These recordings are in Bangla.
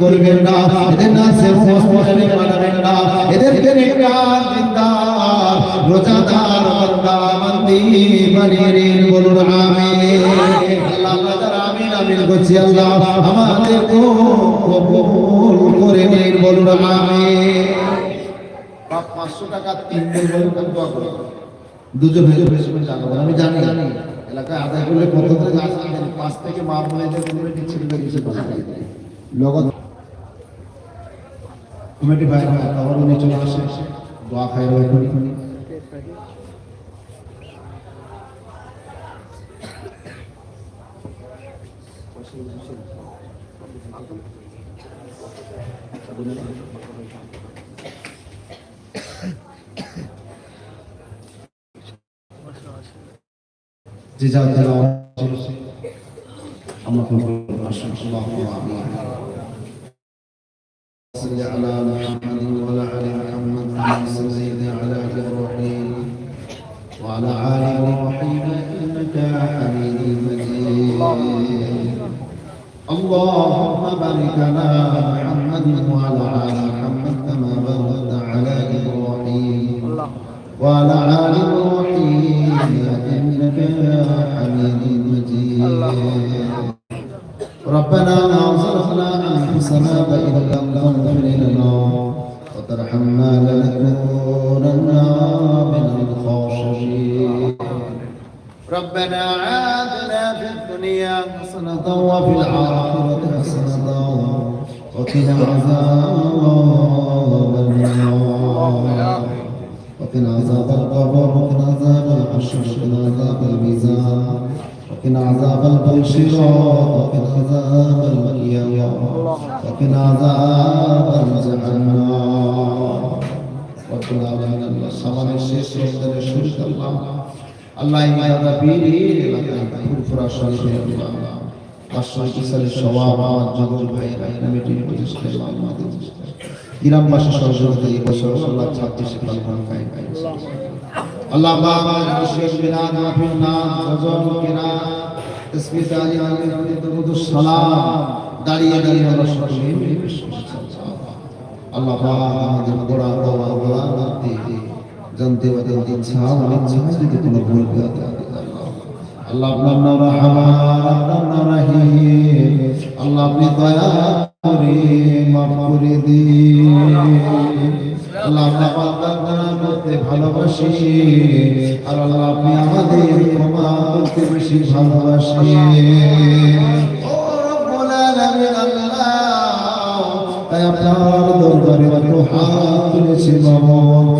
করবেন না। এদের না হসপিটালে পাঠাবেন না। এদেরকে নেককার দিনদার রোজাদার বান্দা বান্দি বানিয়ে বলুন, আমিন। আমাদের টাকা তিন দিন আমি জানি জানি। এলাকায় আদায় করলে কত করে পাঁচ থেকে ছিল কিছু লগত কমিটি ভাই আবার উনি চলে আসে। দোয়া খাই করি যে যা যারা আমরা صل على محمد وعلى آل محمد كما صليت على إبراهيم وعلى آل إبراهيم إنك حميد مجيد. اللهم بارك على محمد وعلى آل محمد كما باركت على إبراهيم وعلى آل إبراهيم إنك حميد مجيد. ربنا ظلمنا أنفسنا فان وترحمنا لنكونن من الخاسرين ربنا عادنا في الدنيا حسنة وفي الآخرة حسنة وقنا عذاب النار. وقنا عذاب القبر وقنا عذاب الحشر وقنا عذاب الميزان وقنا عذاب البشرات وقنا عذاب القيامة وقنا عذاب শেষ করে সুস্থ আল্লাহ আল্লাহ ইমাই আদা বীর এলাকায় ফুরফুরা শরীফে আল্লাহ পাঁচশো সালের সবাব আমার যুগল ভাই ভাই নামে টিম প্রতিষ্ঠা আমাদের ইরাম বাসা সহযোগিতা এই বছর জানতে পারে ইচ্ছা অনিচ্ছা যদি কোনো ভুল করে আল্লাহ আপনার নাম রহমান আপনার আল্লাহ আপনি দয়া করে মাফ করে দিন। আল্লাহ আমরা বান্দা আল্লাহ আল্লাহ। আপনার দরবারে হাত তুলেছি বাবা। আল্লাহ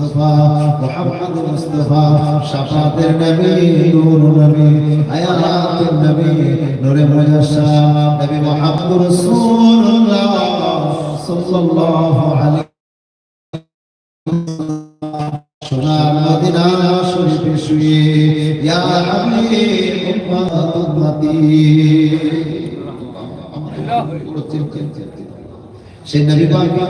মুস্তাফা মুহাম্মদ মুস্তাফা শাফাতের নবী নূর নবী আয়াতের নবী নূরে মুজাসসাম নবী মুহাম্মদ রাসূলুল্লাহ সাল্লাল্লাহু আলাইহি সোনার মদিনা শরীফে শুয়ে ইয়া হাবিব উম্মাত। উম্মতি সে নবী পাকের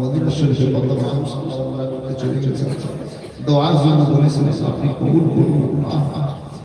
মদিনা শরীফে কত মানুষ চলে গেছে দোয়ার জন্য বলেছিলেন আপনি কবুল করুন।